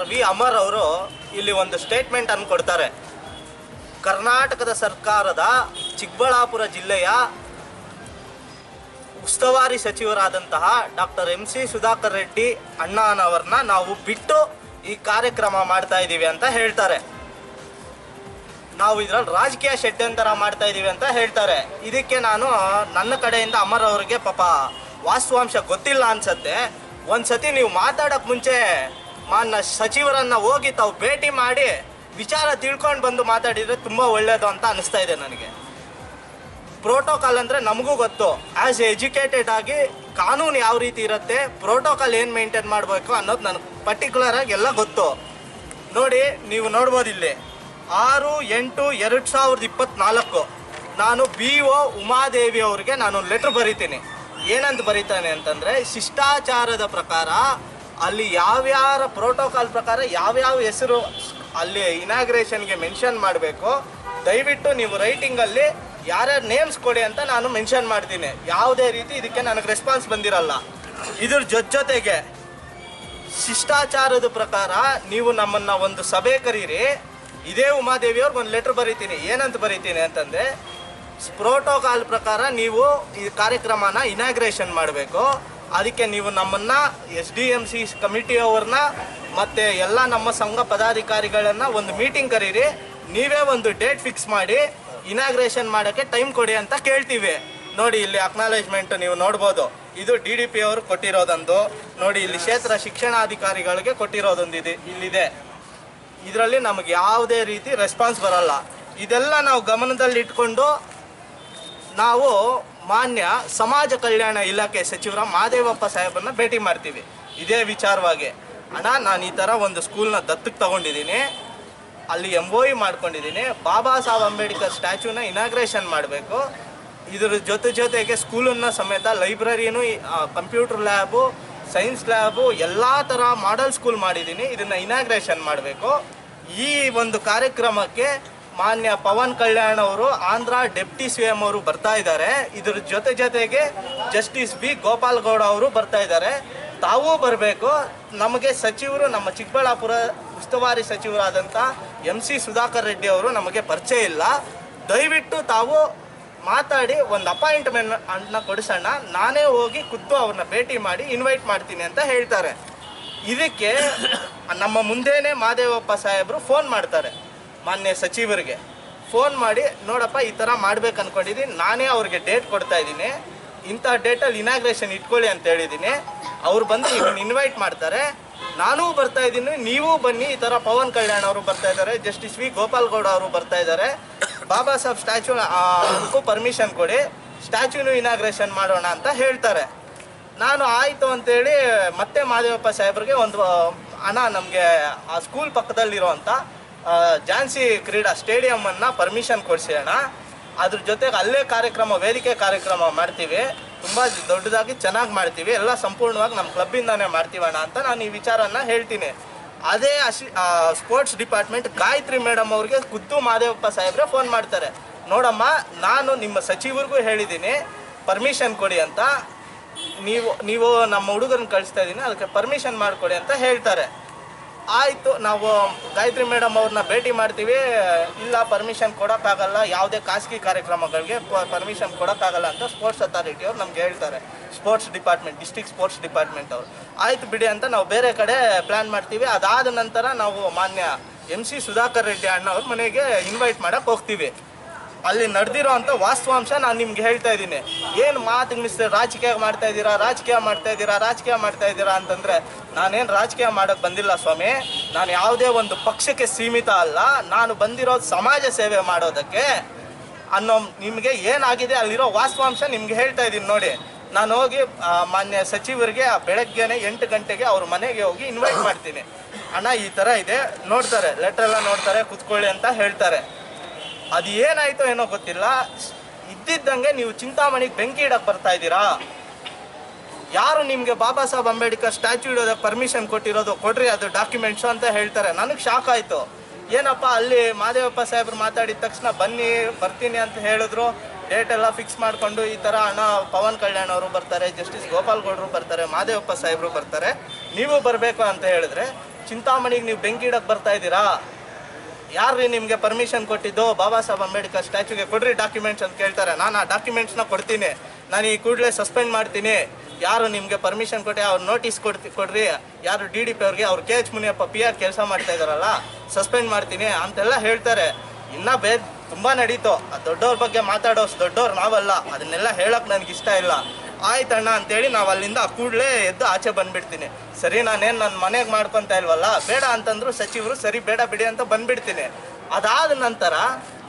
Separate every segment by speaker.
Speaker 1: Doctor V. Amar ಅವರು ಇಲ್ಲಿ ಒಂದು ಸ್ಟೇಟ್ಮೆಂಟ್ ಅನ್ನು ಕೊಡ್ತಾರೆ. ಕರ್ನಾಟಕದ ಸರ್ಕಾರದ ಚಿಕ್ಕಬಳ್ಳಾಪುರ ಜಿಲ್ಲೆಯ ಉಸ್ತುವಾರಿ ಸಚಿವರಾದಂತಹ doctor M C Sudhakar Reddy ಅಣ್ಣನವರನ್ನ ನಾವು ಬಿಟ್ಟು ಈ ಕಾರ್ಯಕ್ರಮ ಮಾಡ್ತಾ ಇದ್ದೀವಿ ಅಂತ ಹೇಳ್ತಾರೆ. ನಾವು ಇದ್ರಲ್ಲಿ ರಾಜಕೀಯ ಷಡ್ಯಂತರ ಮಾಡ್ತಾ ಇದ್ದೀವಿ ಅಂತ ಹೇಳ್ತಾರೆ. ಇದಕ್ಕೆ ನಾನು ನನ್ನ ಕಡೆಯಿಂದ ಅಮರ್ ಅವರಿಗೆ ಪಾಪ ವಾಸ್ತವಾಂಶ ಗೊತ್ತಿಲ್ಲ ಅನ್ಸತ್ತೆ. ಒಂದ್ಸತಿ ನೀವು ಮಾತಾಡಕ್ ಮುಂಚೆ ಮಾನ್ಯ ಸಚಿವರನ್ನ ಹೋಗಿ ತಾವು ಭೇಟಿ ಮಾಡಿ ವಿಚಾರ ತಿಳ್ಕೊಂಡು ಬಂದು ಮಾತಾಡಿದ್ರೆ ತುಂಬಾ ಒಳ್ಳೇದು ಅಂತ ಅನಿಸ್ತಾ ಇದೆ ನನಗೆ. ಪ್ರೋಟೋಕಾಲ್ ಅಂದರೆ ನಮಗೂ ಗೊತ್ತು. ಆ್ಯಸ್ ಎಜುಕೇಟೆಡ್ ಆಗಿ ಕಾನೂನು ಯಾವ ರೀತಿ ಇರುತ್ತೆ ಪ್ರೋಟೋಕಾಲ್ ಏನು ಮೇಂಟೈನ್ ಮಾಡಬೇಕು ಅನ್ನೋದು ನನಗೆ ಪರ್ಟಿಕ್ಯುಲರ್ ಆಗಿ ಎಲ್ಲ ಗೊತ್ತು. ನೋಡಿ, ನೀವು ನೋಡ್ಬೋದು ಇಲ್ಲಿ. ಆರು, ಎಂಟು, ಎರಡು ಸಾವಿರದ ಇಪ್ಪತ್ನಾಲ್ಕು. ನಾನು ಬಿ ಒ ಉಮಾದೇವಿ ಅವ್ರಿಗೆ ನಾನು ಲೆಟ್ರ್ ಬರಿತೀನಿ. ಏನಂತ ಬರೀತಾನೆ ಅಂತಂದರೆ, ಶಿಷ್ಟಾಚಾರದ ಪ್ರಕಾರ ಅಲ್ಲಿ ಯಾವ್ಯಾರ ಪ್ರೋಟೋಕಾಲ್ ಪ್ರಕಾರ ಯಾವ್ಯಾವ ಹೆಸರು ಅಲ್ಲಿ ಇನಾಗ್ರೇಷನ್ಗೆ ಮೆನ್ಷನ್ ಮಾಡಬೇಕು, ದಯವಿಟ್ಟು ನೀವು ರೈಟಿಂಗಲ್ಲಿ ಯಾರ್ಯಾರು ನೇಮ್ಸ್ ಕೊಡಿ ಅಂತ ನಾನು ಮೆನ್ಷನ್ ಮಾಡ್ತೀನಿ. ಯಾವುದೇ ರೀತಿ ಇದಕ್ಕೆ ನನಗೆ ರೆಸ್ಪಾನ್ಸ್ ಬಂದಿರಲ್ಲ. ಇದ್ರ ಜೊತೆ ಜೊತೆಗೆ ಶಿಷ್ಟಾಚಾರದ ಪ್ರಕಾರ ನೀವು ನಮ್ಮನ್ನ ಒಂದು ಸಭೆ ಕರೀರಿ. ಇದೇ ಉಮಾದೇವಿ ಅವ್ರಿಗೆ ಒಂದು ಲೆಟರ್ ಬರೀತೀನಿ. ಏನಂತ ಬರೀತೀನಿ ಅಂತಂದರೆ ಪ್ರೋಟೋಕಾಲ್ ಪ್ರಕಾರ ನೀವು ಈ ಕಾರ್ಯಕ್ರಮನ ಇನಾಗ್ರೇಷನ್ ಮಾಡಬೇಕು. ಅದಕ್ಕೆ ನೀವು ನಮ್ಮನ್ನ ಎಸ್ ಡಿ ಎಂ ಸಿ ಕಮಿಟಿಯವ್ರನ್ನ ಮತ್ತೆ ಎಲ್ಲ ನಮ್ಮ ಸಂಘ ಪದಾಧಿಕಾರಿಗಳನ್ನ ಒಂದು ಮೀಟಿಂಗ್ ಕರೀರಿ. ನೀವೇ ಒಂದು ಡೇಟ್ ಫಿಕ್ಸ್ ಮಾಡಿ ಇನಾಗ್ರೇಷನ್ ಮಾಡೋಕ್ಕೆ ಟೈಮ್ ಕೊಡಿ ಅಂತ ಕೇಳ್ತೀವಿ. ನೋಡಿ ಇಲ್ಲಿ ಅಕ್ನಾಲೇಜ್ಮೆಂಟ್ ನೀವು ನೋಡ್ಬೋದು. ಇದು ಡಿ ಡಿ ಪಿ ಅವರು ಕೊಟ್ಟಿರೋದೊಂದು. ನೋಡಿ ಇಲ್ಲಿ ಕ್ಷೇತ್ರ ಶಿಕ್ಷಣಾಧಿಕಾರಿಗಳಿಗೆ ಕೊಟ್ಟಿರೋದೊಂದು ಇದೆ ಇಲ್ಲಿದೆ. ಇದರಲ್ಲಿ ನಮಗೆ ಯಾವುದೇ ರೀತಿ ರೆಸ್ಪಾನ್ಸ್ ಬರಲ್ಲ. ಇದೆಲ್ಲ ನಾವು ಗಮನದಲ್ಲಿಟ್ಕೊಂಡು ನಾವು ಮಾನ್ಯ ಸಮಾಜ ಕಲ್ಯಾಣ ಇಲಾಖೆ ಸಚಿವರ ಮಾದೇವಪ್ಪ ಸಾಹೇಬರನ್ನ ಭೇಟಿ ಮಾಡ್ತೀವಿ. ಇದೇ ವಿಚಾರವಾಗಿ. ಅಣ್ಣ, ನಾನು ಈ ಥರ ಒಂದು ಸ್ಕೂಲ್ನ ದತ್ತಕ್ಕೆ ತಗೊಂಡಿದ್ದೀನಿ. ಅಲ್ಲಿ ಎಂ ಒ ಇ ಮಾಡ್ಕೊಂಡಿದ್ದೀನಿ. ಬಾಬಾ ಸಾಹೇಬ್ ಅಂಬೇಡ್ಕರ್ ಸ್ಟ್ಯಾಚ್ಯೂನ ಇನಾಗ್ರೇಷನ್ ಮಾಡಬೇಕು. ಇದ್ರ ಜೊತೆ ಜೊತೆಗೆ ಸ್ಕೂಲನ್ನು ಸಮೇತ ಲೈಬ್ರರಿನೂ ಕಂಪ್ಯೂಟರ್ ಲ್ಯಾಬು ಸೈನ್ಸ್ ಲ್ಯಾಬು ಎಲ್ಲ ಥರ ಮಾಡೆಲ್ ಸ್ಕೂಲ್ ಮಾಡಿದ್ದೀನಿ. ಇದನ್ನು ಇನಾಗ್ರೇಷನ್ ಮಾಡಬೇಕು. ಈ ಒಂದು ಕಾರ್ಯಕ್ರಮಕ್ಕೆ ಮಾನ್ಯ ಪವನ್ ಕಲ್ಯಾಣ್ ಅವರು ಆಂಧ್ರ ಡೆಪ್ಟಿ ಸಿ ಎಂ ಅವರು ಬರ್ತಾ ಇದ್ದಾರೆ. ಇದ್ರ ಜೊತೆ ಜೊತೆಗೆ ಜಸ್ಟಿಸ್ ಬಿ ಗೋಪಾಲ್ ಗೌಡ ಅವರು ಬರ್ತಾ ಇದ್ದಾರೆ. ತಾವೂ ಬರಬೇಕು. ನಮಗೆ ಸಚಿವರು, ನಮ್ಮ ಚಿಕ್ಕಬಳ್ಳಾಪುರ ಉಸ್ತುವಾರಿ ಸಚಿವರಾದಂಥ ಎಂ ಸಿ ಸುಧಾಕರ್ ರೆಡ್ಡಿ ಅವರು ನಮಗೆ ಪರಿಚಯ ಇಲ್ಲ. ದಯವಿಟ್ಟು ತಾವು ಮಾತಾಡಿ, ಒಂದು ಅಪಾಯಿಂಟ್ಮೆಂಟ್ ಅನ್ನ ಕೊಡಿಸೋಣ. ನಾನೇ ಹೋಗಿ ಕುತ್ತು ಅವ್ರನ್ನ ಭೇಟಿ ಮಾಡಿ ಇನ್ವೈಟ್ ಮಾಡ್ತೀನಿ ಅಂತ ಹೇಳ್ತಾರೆ. ಇದಕ್ಕೆ ನಮ್ಮ ಮುಂದೆನೇ ಮಾದೇವಪ್ಪ ಸಾಹೇಬರು ಫೋನ್ ಮಾಡ್ತಾರೆ. ಮಾನ್ಯ ಸಚಿವರಿಗೆ ಫೋನ್ ಮಾಡಿ ನೋಡಪ್ಪ ಈ ಥರ ಮಾಡ್ಬೇಕು ಅಂದ್ಕೊಂಡಿದ್ದೀನಿ ನಾನೇ ಅವ್ರಿಗೆ ಡೇಟ್ ಕೊಡ್ತಾ ಇದ್ದೀನಿ ಇಂಥ ಡೇಟಲ್ಲಿ ಇನಾಗ್ರೇಷನ್ ಇಟ್ಕೊಳ್ಳಿ ಅಂತ ಹೇಳಿದ್ದೀನಿ ಅವ್ರು ಬಂದು ಇವನ್ನ ಇನ್ವೈಟ್ ಮಾಡ್ತಾರೆ ನಾನೂ ಬರ್ತಾ ಇದ್ದೀನಿ ನೀವು ಬನ್ನಿ ಈ ಥರ ಪವನ್ ಕಲ್ಯಾಣ್ ಅವರು ಬರ್ತಾ ಇದ್ದಾರೆ ಜಸ್ಟಿಸ್ ವಿ ಗೋಪಾಲ್ ಗೌಡ ಅವರು ಬರ್ತಾ ಇದ್ದಾರೆ ಬಾಬಾ ಸಾಹೇಬ್ ಸ್ಟ್ಯಾಚ್ಯೂ ಅದಕ್ಕೂ ಪರ್ಮಿಷನ್ ಕೊಡಿ ಸ್ಟ್ಯಾಚ್ಯೂನು ಇನಾಗ್ರೇಷನ್ ಮಾಡೋಣ ಅಂತ ಹೇಳ್ತಾರೆ. ನಾನು ಆಯಿತು ಅಂತೇಳಿ ಮತ್ತೆ ಮಾದೇವಪ್ಪ ಸಾಹೇಬ್ರಿಗೆ ಒಂದು ಹಣ ನಮಗೆ ಆ ಸ್ಕೂಲ್ ಪಕ್ಕದಲ್ಲಿರೋ ಆ, ಝಾನ್ಸಿ ಕ್ರೀಡಾ ಸ್ಟೇಡಿಯಮನ್ನು ಪರ್ಮಿಷನ್ ಕೊಡಿಸೋಣ ಅದ್ರ ಜೊತೆಗೆ ಅಲ್ಲೇ ಕಾರ್ಯಕ್ರಮ, ವೇದಿಕೆ ಕಾರ್ಯಕ್ರಮ ಮಾಡ್ತೀವಿ. ತುಂಬ ದೊಡ್ಡದಾಗಿ ಚೆನ್ನಾಗಿ ಮಾಡ್ತೀವಿ. ಎಲ್ಲ ಸಂಪೂರ್ಣವಾಗಿ ನಮ್ಮ ಕ್ಲಬ್ಬಿಂದಾನೇ ಮಾಡ್ತೀವಣ್ಣ ಅಂತ ನಾನು ಈ ವಿಚಾರನ ಹೇಳ್ತೀನಿ. ಅದೇ ಅಶಿ ಸ್ಪೋರ್ಟ್ಸ್ ಡಿಪಾರ್ಟ್ಮೆಂಟ್ ಗಾಯತ್ರಿ ಮೇಡಮ್ ಅವ್ರಿಗೆ ಖುದ್ದು ಮಾದೇವಪ್ಪ ಸಾಹೇಬ್ರೆ ಫೋನ್ ಮಾಡ್ತಾರೆ. ನೋಡಮ್ಮ, ನಾನು ನಿಮ್ಮ ಸಚಿವರಿಗೂ ಹೇಳಿದ್ದೀನಿ, ಪರ್ಮಿಷನ್ ಕೊಡಿ ಅಂತ. ನೀವು ನೀವು ನಮ್ಮ ಹುಡುಗರನ್ನ ಕಳಿಸ್ತಾ ಇದ್ದೀನಿ ಅದಕ್ಕೆ ಪರ್ಮಿಷನ್ ಮಾಡಿಕೊಡಿ ಅಂತ ಹೇಳ್ತಾರೆ. ಆಯಿತು, ನಾವು ಗಾಯತ್ರಿ ಮೇಡಮ್ ಅವ್ರನ್ನ ಭೇಟಿ ಮಾಡ್ತೀವಿ. ಇಲ್ಲ ಪರ್ಮಿಷನ್ ಕೊಡೋಕ್ಕಾಗಲ್ಲ. ಯಾವುದೇ ಖಾಸಗಿ ಕಾರ್ಯಕ್ರಮಗಳಿಗೆ ಪರ್ಮಿಷನ್ ಕೊಡೋಕ್ಕಾಗಲ್ಲ ಅಂತ ಸ್ಪೋರ್ಟ್ಸ್ ಅಥಾರಿಟಿ ಅವ್ರು ನಮ್ಗೆ ಹೇಳ್ತಾರೆ. Sports department district sports department ಅವರು. ಆಯ್ತು ಬಿಡಿ ಅಂತ ನಾವು ಬೇರೆ ಕಡೆ ಪ್ಲ್ಯಾನ್ ಮಾಡ್ತೀವಿ. ಅದಾದ ನಂತರ ನಾವು ಮಾನ್ಯ ಎಂ ಸಿ ಸುಧಾಕರ್ ರೆಡ್ಡಿ ಅಣ್ಣ ಅವ್ರ ಮನೆಗೆ ಇನ್ವೈಟ್ ಮಾಡೋಕೆ ಹೋಗ್ತೀವಿ. ಅಲ್ಲಿ ನಡೆದಿರೋ ಅಂತ ವಾಸ್ತವಾಂಶ ನಾನು ನಿಮ್ಗೆ ಹೇಳ್ತಾ ಇದ್ದೀನಿ. ಏನು ಮಾತು ಮಿಸ್ಟರ್ ರಾಜಕೀಯ ಮಾಡ್ತಾ ಇದ್ದೀರಾ, ರಾಜಕೀಯ ಮಾಡ್ತಾ ಇದ್ದೀರಾ, ರಾಜಕೀಯ ಮಾಡ್ತಾ ಇದ್ದೀರಾ ಅಂತಂದ್ರೆ ನಾನೇನು ರಾಜಕೀಯ ಮಾಡಕ್ ಬಂದಿಲ್ಲ ಸ್ವಾಮಿ. ನಾನು ಯಾವುದೇ ಒಂದು ಪಕ್ಷಕ್ಕೆ ಸೀಮಿತ ಅಲ್ಲ. ನಾನು ಬಂದಿರೋದು ಸಮಾಜ ಸೇವೆ ಮಾಡೋದಕ್ಕೆ ಅನ್ನೋ ನಿಮಗೆ ಏನಾಗಿದೆ ಅಲ್ಲಿರೋ ವಾಸ್ತವಾಂಶ ನಿಮ್ಗೆ ಹೇಳ್ತಾ ಇದ್ದೀನಿ ನೋಡಿ. ನಾನು ಹೋಗಿ ಮಾನ್ಯ ಸಚಿವರಿಗೆ ಬೆಳಗ್ಗೆನೆ ಎಂಟು ಗಂಟೆಗೆ ಅವ್ರ ಮನೆಗೆ ಹೋಗಿ ಇನ್ವೈಟ್ ಮಾಡ್ತೀನಿ. ಅಣ್ಣ, ಈ ಥರ ಇದೆ. ನೋಡ್ತಾರೆ ಲೆಟರ್ ಎಲ್ಲ ನೋಡ್ತಾರೆ, ಕುತ್ಕೊಳ್ಳಿ ಅಂತ ಹೇಳ್ತಾರೆ. ಅದು ಏನಾಯ್ತು ಏನೋ ಗೊತ್ತಿಲ್ಲ. ಇದ್ದಿದ್ದಂಗೆ ನೀವು ಚಿಂತಾಮಣಿಗೆ ಬೆಂಕಿ ಇಡಕ್ಕೆ ಬರ್ತಾ ಇದ್ದೀರಾ? ಯಾರು ನಿಮಗೆ ಬಾಬಾ ಸಾಹೇಬ್ ಅಂಬೇಡ್ಕರ್ ಸ್ಟ್ಯಾಚು ಇಡೋದಕ್ಕೆ ಪರ್ಮಿಷನ್ ಕೊಟ್ಟಿರೋದು ಕೊಡ್ರಿ, ಅದು ಡಾಕ್ಯುಮೆಂಟ್ಸು ಅಂತ ಹೇಳ್ತಾರೆ. ನನಗೆ ಶಾಕ್ ಆಯಿತು. ಏನಪ್ಪ ಅಲ್ಲಿ ಮಾದೇವಪ್ಪ ಸಾಹೇಬ್ರು ಮಾತಾಡಿದ ತಕ್ಷಣ ಬನ್ನಿ, ಬರ್ತೀನಿ ಅಂತ ಹೇಳಿದ್ರು. ಡೇಟ್ ಎಲ್ಲ ಫಿಕ್ಸ್ ಮಾಡಿಕೊಂಡು ಈ ಥರ ಅಣ್ಣ ಪವನ್ ಕಲ್ಯಾಣ್ ಅವರು ಬರ್ತಾರೆ ಜಸ್ಟಿಸ್ ಗೋಪಾಲ್ ಗೌಡರು ಬರ್ತಾರೆ, ಮಾದೇವಪ್ಪ ಸಾಹೇಬ್ರು ಬರ್ತಾರೆ. ನೀವು ಬರಬೇಕು ಅಂತ ಹೇಳಿದ್ರೆ ಚಿಂತಾಮಣಿಗೆ ನೀವು ಬೆಂಕಿ ಇಡಕ್ಕೆ ಬರ್ತಾ ಇದ್ದೀರಾ? ಯಾರ್ರೀ ನಿಮಗೆ ಪರ್ಮಿಷನ್ ಕೊಟ್ಟಿದ್ದು? ಬಾಬಾ ಸಾಹೇಬ್ ಅಂಬೇಡ್ಕರ್ ಸ್ಟ್ಯಾಚ್ಯೂಗೆ ಕೊಡ್ರಿ ಡಾಕ್ಯುಮೆಂಟ್ಸ್ ಅಂತ ಕೇಳ್ತಾರೆ. ನಾನು ಆ ಡಾಕ್ಯುಮೆಂಟ್ಸ್ನ ಕೊಡ್ತೀನಿ. ನಾನು ಈ ಕೂಡಲೇ ಸಸ್ಪೆಂಡ್ ಮಾಡ್ತೀನಿ. ಯಾರು ನಿಮಗೆ ಪರ್ಮಿಷನ್ ಕೊಟ್ಟೆ ಅವ್ರು ನೋಟಿಸ್ ಕೊಡ್ತಿ ಕೊಡ್ರಿ. ಯಾರು ಡಿ ಡಿ ಪಿ ಅವ್ರಿಗೆ ಅವ್ರು K H Muniyappa P R ಕೆಲಸ ಮಾಡ್ತಾ ಇದಾರಲ್ಲ ಸಸ್ಪೆಂಡ್ ಮಾಡ್ತೀನಿ ಅಂತೆಲ್ಲ ಹೇಳ್ತಾರೆ. ಇನ್ನ ಬೇ ತುಂಬಾ ನಡೀತು. ಆ ದೊಡ್ಡವ್ರ ಬಗ್ಗೆ ಮಾತಾಡೋಸ್ ದೊಡ್ಡವ್ರು ನಾವಲ್ಲ. ಅದನ್ನೆಲ್ಲ ಹೇಳಕ್ ನನಗೆ ಇಷ್ಟ ಇಲ್ಲ. ಆಯ್ತಣ್ಣ ಅಂತೇಳಿ ನಾವು ಅಲ್ಲಿಂದ ಕೂಡಲೇ ಎದ್ದು ಆಚೆ ಬಂದ್ಬಿಡ್ತೀನಿ. ಸರಿ, ನಾನೇನು ನನ್ನ ಮನೆಗೆ ಮಾಡ್ಕೊತಾ ಇಲ್ವಲ್ಲ, ಬೇಡ ಅಂತಂದ್ರು ಸಚಿವರು, ಸರಿ, ಬೇಡ ಬಿಡಿ ಅಂತ ಬಂದ್ಬಿಡ್ತೀನಿ. ಅದಾದ ನಂತರ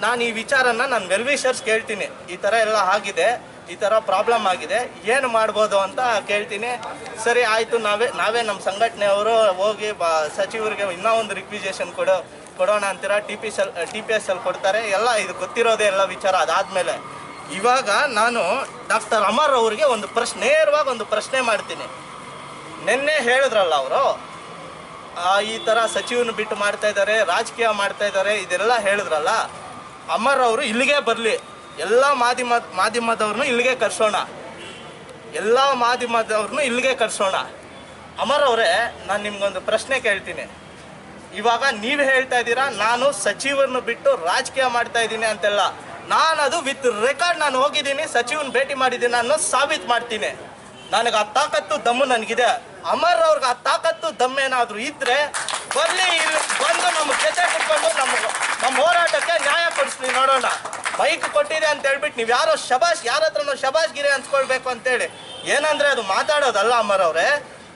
Speaker 1: ನಾನು ಈ ವಿಚಾರನ ನಾನು ವೆಲ್ವಿಷರ್ಸ್ ಕೇಳ್ತೀನಿ. ಈ ಥರ ಎಲ್ಲ ಆಗಿದೆ, ಈ ಥರ ಪ್ರಾಬ್ಲಮ್ ಆಗಿದೆ, ಏನು ಮಾಡ್ಬೋದು ಅಂತ ಕೇಳ್ತೀನಿ. ಸರಿ, ಆಯಿತು, ನಾವೇ ನಾವೇ ನಮ್ಮ ಸಂಘಟನೆಯವರು ಹೋಗಿ ಬ, ಸಚಿವರಿಗೆ ಇನ್ನೂ ಒಂದು ರಿಕ್ವಿಜೇಷನ್ ಕೊಡು, ಕೊಡೋಣ ಅಂತೀರ? ಟಿ ಪಿ ಸಲ್ ಟಿ ಪಿ ಎಸ್ ಅಲ್ಲಿ ಕೊಡ್ತಾರೆ. ಎಲ್ಲ ಇದು ಗೊತ್ತಿರೋದೇ ಎಲ್ಲ ವಿಚಾರ ಅದಾದಮೇಲೆ. ಇವಾಗ ನಾನು ಡಾಕ್ಟರ್ ಅಮರ್ ಅವರಿಗೆ ಒಂದು ಪ್ರಶ್ನೆ, ನೇರವಾಗಿ ಒಂದು ಪ್ರಶ್ನೆ ಮಾಡ್ತೀನಿ. ನಿನ್ನೆ ಹೇಳಿದ್ರಲ್ಲ ಅವರು ಈ ಥರ ಸಚಿವನ ಬಿಟ್ಟು ಮಾಡ್ತಾ ಇದ್ದಾರೆ ರಾಜಕೀಯ ಮಾಡ್ತಾ ಇದ್ದಾರೆ ಇದೆಲ್ಲ ಹೇಳಿದ್ರಲ್ಲ, ಅಮರ್ ಅವರು ಇಲ್ಲಿಗೆ ಬರಲಿ. ಎಲ್ಲ ಮಾಧ್ಯಮ ಮಾಧ್ಯಮದವ್ರನ್ನೂ ಇಲ್ಲಿಗೆ ಕರ್ಸೋಣ. ಎಲ್ಲ ಮಾಧ್ಯಮದವ್ರನ್ನೂ ಇಲ್ಲಿಗೆ ಕರ್ಸೋಣ. ಅಮರ್ ಅವರೇ, ನಾನು ನಿಮ್ಗೊಂದು ಪ್ರಶ್ನೆ ಕೇಳ್ತೀನಿ. ಇವಾಗ ನೀವು ಹೇಳ್ತಾ ಇದ್ದೀರಾ, ನಾನು ಸಚಿವರನ್ನು ಬಿಟ್ಟು ರಾಜಕೀಯ ಮಾಡ್ತಾ ಇದ್ದೀನಿ ಅಂತೆಲ್ಲ. ನಾನು ಅದು ವಿತ್ ರೆಕಾರ್ಡ್ ನಾನು ಹೋಗಿದ್ದೀನಿ, ಸಚಿವನ್ ಭೇಟಿ ಮಾಡಿದ್ದೀನಿ ನಾನು ಸಾಬೀತು ಮಾಡ್ತೀನಿ. ನನಗೆ ಆ ತಾಕತ್ತು ದಮ್ಮು ನನಗಿದೆ. ಅಮರ್ ಅವ್ರಿಗೆ ಆ ತಾಕತ್ತು ದಮ್ಮೇನಾದ್ರೂ ಇದ್ರೆ ಬರ್ಲಿ ಇಲ್ಲಿ ಬಂದು ನಮ್ಮ ಜೊತೆ ಕುಟ್ಕೊಂಡು ನಮ್ಮ ನಮ್ಮ ಹೋರಾಟಕ್ಕೆ ನ್ಯಾಯ ಕೊಡಿಸ್ಲಿ ನೋಡೋಣ. ಬೈಕ್ ಕೊಟ್ಟಿದೆ ಅಂತ ಹೇಳ್ಬಿಟ್ಟು ನೀವು ಯಾರೋ ಶಬಾಷ್ ಯಾರ ಹತ್ರನೋ ಶಬಾಷ್ ಗಿರಿ ಅನ್ಸ್ಕೊಳ್ಬೇಕು ಅಂತೇಳಿ. ಏನಂದ್ರೆ ಅದು ಮಾತಾಡೋದಲ್ಲ ಅಮರ್ ಅವರೇ.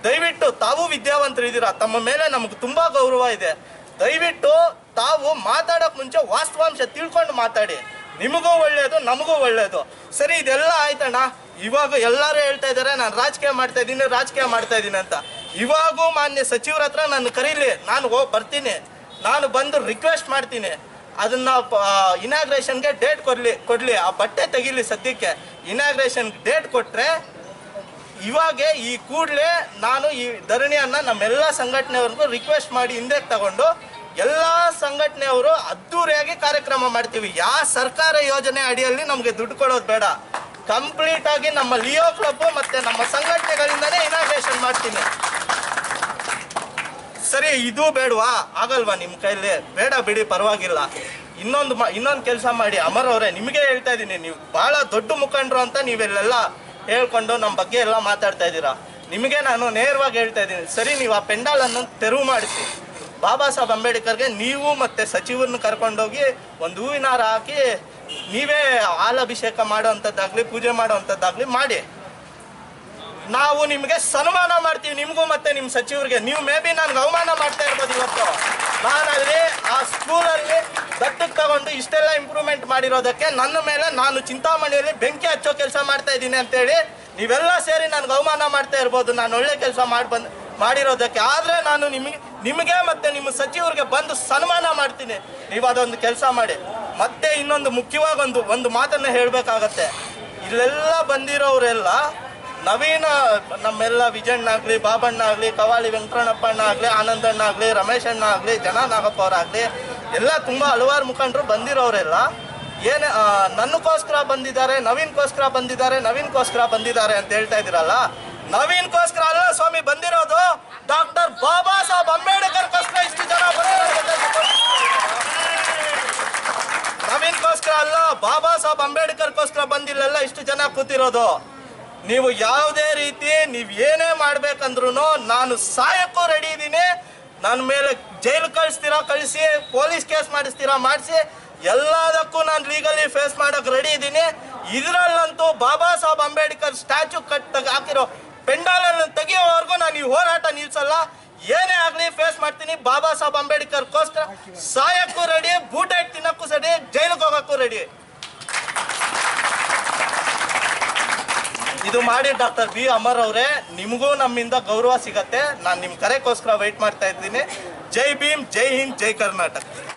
Speaker 1: ದಯವಿಟ್ಟು ತಾವು ವಿದ್ಯಾವಂತರು ಇದ್ದೀರಾ, ತಮ್ಮ ಮೇಲೆ ನಮ್ಗೆ ತುಂಬ ಗೌರವ ಇದೆ. ದಯವಿಟ್ಟು ತಾವು ಮಾತಾಡೋಕೆ ಮುಂಚೆ ವಾಸ್ತವಾಂಶ ತಿಳ್ಕೊಂಡು ಮಾತಾಡಿ. ನಿಮಗೂ ಒಳ್ಳೇದು, ನಮಗೂ ಒಳ್ಳೇದು. ಸರಿ, ಇದೆಲ್ಲ ಆಯ್ತಣ್ಣ. ಇವಾಗ ಎಲ್ಲರೂ ಹೇಳ್ತಾ ಇದ್ದಾರೆ, ನಾನು ರಾಜಕೀಯ ಮಾಡ್ತಾ ಇದ್ದೀನಿ, ರಾಜಕೀಯ ಮಾಡ್ತಾ ಇದ್ದೀನಿ ಅಂತ. ಇವಾಗೂ ಮಾನ್ಯ ಸಚಿವರ ಹತ್ರ ನಾನು ಕರೀಲಿ, ನಾನು ಹೋಗಿ ಬರ್ತೀನಿ. ನಾನು ಬಂದು ರಿಕ್ವೆಸ್ಟ್ ಮಾಡ್ತೀನಿ. ಅದನ್ನ ಇನಾಗ್ರೇಷನ್ಗೆ ಡೇಟ್ ಕೊಡ್ಲಿ ಕೊಡ್ಲಿ. ಆ ಬಟ್ಟೆ ತೆಗೀಲಿ ಸದ್ಯಕ್ಕೆ. ಇನಾಗ್ರೇಷನ್ ಡೇಟ್ ಕೊಟ್ರೆ, ಇವಾಗ ಈ ಕೂಡಲೇ ನಾನು ಈ ಧರಣಿಯನ್ನ ನಮ್ಮೆಲ್ಲ ಸಂಘಟನೆಯವ್ರಿಗೂ ರಿಕ್ವೆಸ್ಟ್ ಮಾಡಿ ಹಿಂದೆ ತಗೊಂಡು ಎಲ್ಲ ಸಂಘಟನೆಯವರು ಅದ್ದೂರಿಯಾಗಿ ಕಾರ್ಯಕ್ರಮ ಮಾಡ್ತೀವಿ. ಯಾವ ಸರ್ಕಾರ ಯೋಜನೆ ಅಡಿಯಲ್ಲಿ ನಮಗೆ ದುಡ್ಡು ಕೊಡೋದು ಬೇಡ. ಕಂಪ್ಲೀಟ್ ಆಗಿ ನಮ್ಮ ಲಿಯೋ ಕ್ಲಬ್ ಮತ್ತೆ ನಮ್ಮ ಸಂಘಟನೆಗಳಿಂದನೇ ಇನಾಗ್ರೇಷನ್ ಮಾಡ್ತೀನಿ. ಸರಿ, ಇದು ಬೇಡವಾ? ಆಗಲ್ವಾ ನಿಮ್ಮ ಕೈಲಿ? ಬೇಡ ಬಿಡಿ, ಪರವಾಗಿಲ್ಲ. ಇನ್ನೊಂದು ಇನ್ನೊಂದು ಕೆಲಸ ಮಾಡಿ. ಅಮರ್ ಅವರೇ, ನಿಮಗೆ ಹೇಳ್ತಾ ಇದ್ದೀನಿ. ನೀವು ಭಾಳ ದೊಡ್ಡ ಮುಖಂಡರು ಅಂತ ನೀವೆಲ್ಲೆಲ್ಲ ಹೇಳ್ಕೊಂಡು ನಮ್ಮ ಬಗ್ಗೆ ಎಲ್ಲ ಮಾತಾಡ್ತಾ ಇದ್ದೀರಾ. ನಿಮಗೆ ನಾನು ನೇರವಾಗಿ ಹೇಳ್ತಾ ಇದ್ದೀನಿ. ಸರಿ, ನೀವು ಆ ಪೆಂಡಾಲನ್ನು ತೆರವು ಮಾಡಿಸಿ. ಬಾಬಾ ಸಾಹೇಬ್ ಅಂಬೇಡ್ಕರ್ಗೆ ನೀವು ಮತ್ತೆ ಸಚಿವರನ್ನ ಕರ್ಕೊಂಡೋಗಿ ಒಂದು ಹೂವಿನ ಹಾರ ಹಾಕಿ ನೀವೇ ಹಾಲಭಿಷೇಕ ಮಾಡುವಂಥದ್ದಾಗಲಿ, ಪೂಜೆ ಮಾಡುವಂಥದ್ದಾಗಲಿ ಮಾಡಿ. ನಾವು ನಿಮಗೆ ಸನ್ಮಾನ ಮಾಡ್ತೀವಿ. ನಿಮಗೂ ಮತ್ತೆ ನಿಮ್ಮ ಸಚಿವರಿಗೆ. ನೀವು ಮೇ ಬಿ ನನ್ಗೆ ಅವಮಾನ ಮಾಡ್ತಾ ಇರ್ಬೋದು ಇವತ್ತು. ನಾನಲ್ಲಿ ಆ ಸ್ಕೂಲಲ್ಲಿ ದತ್ತಕ್ಕೆ ತಗೊಂಡು ಇಷ್ಟೆಲ್ಲ ಇಂಪ್ರೂವ್ಮೆಂಟ್ ಮಾಡಿರೋದಕ್ಕೆ ನನ್ನ ಮೇಲೆ ನಾನು ಚಿಂತಾಮಣಿಯಲ್ಲಿ ಬೆಂಕಿ ಹಚ್ಚೋ ಕೆಲಸ ಮಾಡ್ತಾ ಇದ್ದೀನಿ ಅಂತೇಳಿ ನೀವೆಲ್ಲ ಸೇರಿ ನನ್ಗೆ ಅವಮಾನ ಮಾಡ್ತಾ ಇರ್ಬೋದು. ನಾನು ಒಳ್ಳೆ ಕೆಲಸ ಮಾಡಿ ಬಂದು ಮಾಡಿರೋದಕ್ಕೆ. ಆದರೆ ನಾನು ನಿಮಗೆ ನಿಮಗೆ ಮತ್ತೆ ನಿಮ್ಮ ಸಚಿವರಿಗೆ ಬಂದು ಸನ್ಮಾನ ಮಾಡ್ತೀನಿ. ನೀವು ಅದೊಂದು ಕೆಲಸ ಮಾಡಿ. ಮತ್ತೆ ಇನ್ನೊಂದು ಮುಖ್ಯವಾಗಿ ಒಂದು ಒಂದು ಮಾತನ್ನ ಹೇಳಬೇಕಾಗತ್ತೆ. ಇಲ್ಲೆಲ್ಲ ಬಂದಿರೋರೆಲ್ಲ ನವೀನ ನಮ್ಮೆಲ್ಲ ವಿಜಯಣ್ಣ ಆಗಲಿ ಬಾಬಣ್ಣ ಆಗಲಿ ಕವಾಳಿ ವೆಂಕಟರಮಣಪ್ಪ ಆಗಲಿ ಆನಂದಣ್ಣ ಆಗಲಿ ರಮೇಶ್ ಅಣ್ಣ ಆಗಲಿ ಜನ ನಾಗಪ್ಪ ಅವರಾಗಲಿ, ಎಲ್ಲ ತುಂಬ ಹಲವಾರು ಮುಖಂಡರು ಬಂದಿರೋರೆಲ್ಲ ಏನೇ ನನ್ನಕ್ಕೋಸ್ಕರ ಬಂದಿದ್ದಾರೆ, ನವೀನ್ಗೋಸ್ಕರ ಬಂದಿದ್ದಾರೆ ನವೀನ್ಗೋಸ್ಕರ ಬಂದಿದ್ದಾರೆ ಅಂತ ಹೇಳ್ತಾ ಇದ್ದೀರಲ್ಲ, ನವೀನ್ಗೋಸ್ಕರ ಅಲ್ಲ ಸ್ವಾಮಿ, ಬಂದಿರೋದು ಡಾಕ್ಟರ್ ಬಾಬಾ ಸಾಹೇಬ್ ಅಂಬೇಡ್ಕರ್ಗೋಸ್ಕರ ಇಷ್ಟು ಜನ ನವೀನ್ಗೋಸ್ಕರ ಅಲ್ಲ, ಬಾಬಾ ಸಾಹೇಬ್ ಅಂಬೇಡ್ಕರ್ಗೋಸ್ಕರ ಬಂದಿಲ್ಲ ಇಷ್ಟು ಜನ ಕೂತಿರೋದು. ನೀವು ಯಾವುದೇ ರೀತಿ, ನೀವು ಏನೇ ಮಾಡ್ಬೇಕಂದ್ರು ನಾನು ಸಾಯಕ್ಕೂ ರೆಡಿ ಇದ್ದೀನಿ. ನನ್ನ ಮೇಲೆ ಜೈಲು ಕಳಿಸ್ತೀರಾ, ಕಳಿಸಿ, ಪೊಲೀಸ್ ಕೇಸ್ ಮಾಡಿಸ್ತೀರಾ, ಮಾಡಿಸಿ, ಎಲ್ಲದಕ್ಕೂ ನಾನು ಲೀಗಲಿ ಫೇಸ್ ಮಾಡಕ್ ರೆಡಿ ಇದ್ದೀನಿ. ಇದರಲ್ಲಂತೂ ಬಾಬಾ ಸಾಹೇಬ್ ಅಂಬೇಡ್ಕರ್ ಸ್ಟ್ಯಾಚು ಕಟ್ ಹಾಕಿರೋ ಪೆಂಡಾಲನ್ನು ತೆಗೆಯೋವರೆಗೂ ನಾನು ಈ ಹೋರಾಟ ನಿಲ್ಸಲ್ಲ. ಏನೇ ಆಗಲಿ ಫೇಸ್ ಮಾಡ್ತೀನಿ. ಬಾಬಾ ಸಾಹೇಬ್ ಅಂಬೇಡ್ಕರ್ಗೋಸ್ಕರ ಸಾಯಕ್ಕೂ ರೆಡಿ ಬೂಟ್ ಇಟ್ಟು ತಿನ್ನಕ್ಕೂ ರೆಡಿ ಜೈಲಿಗೆ ಹೋಗಕ್ಕೂ ರೆಡಿ ಇದು ಮಾಡಿ ಡಾಕ್ಟರ್ ಬಿ ಅಮರ್ ಅವರೇ, ನಿಮಗೂ ನಮ್ಮಿಂದ ಗೌರವ ಸಿಗತ್ತೆ. ನಾನು ನಿಮ್ಮ ಕರೆಗೋಸ್ಕರ ವೆಯ್ಟ್ ಮಾಡ್ತಾ ಇದ್ದೀನಿ. ಜೈ ಭೀಮ್, ಜೈ ಹಿಂದ್, ಜೈ ಕರ್ನಾಟಕ.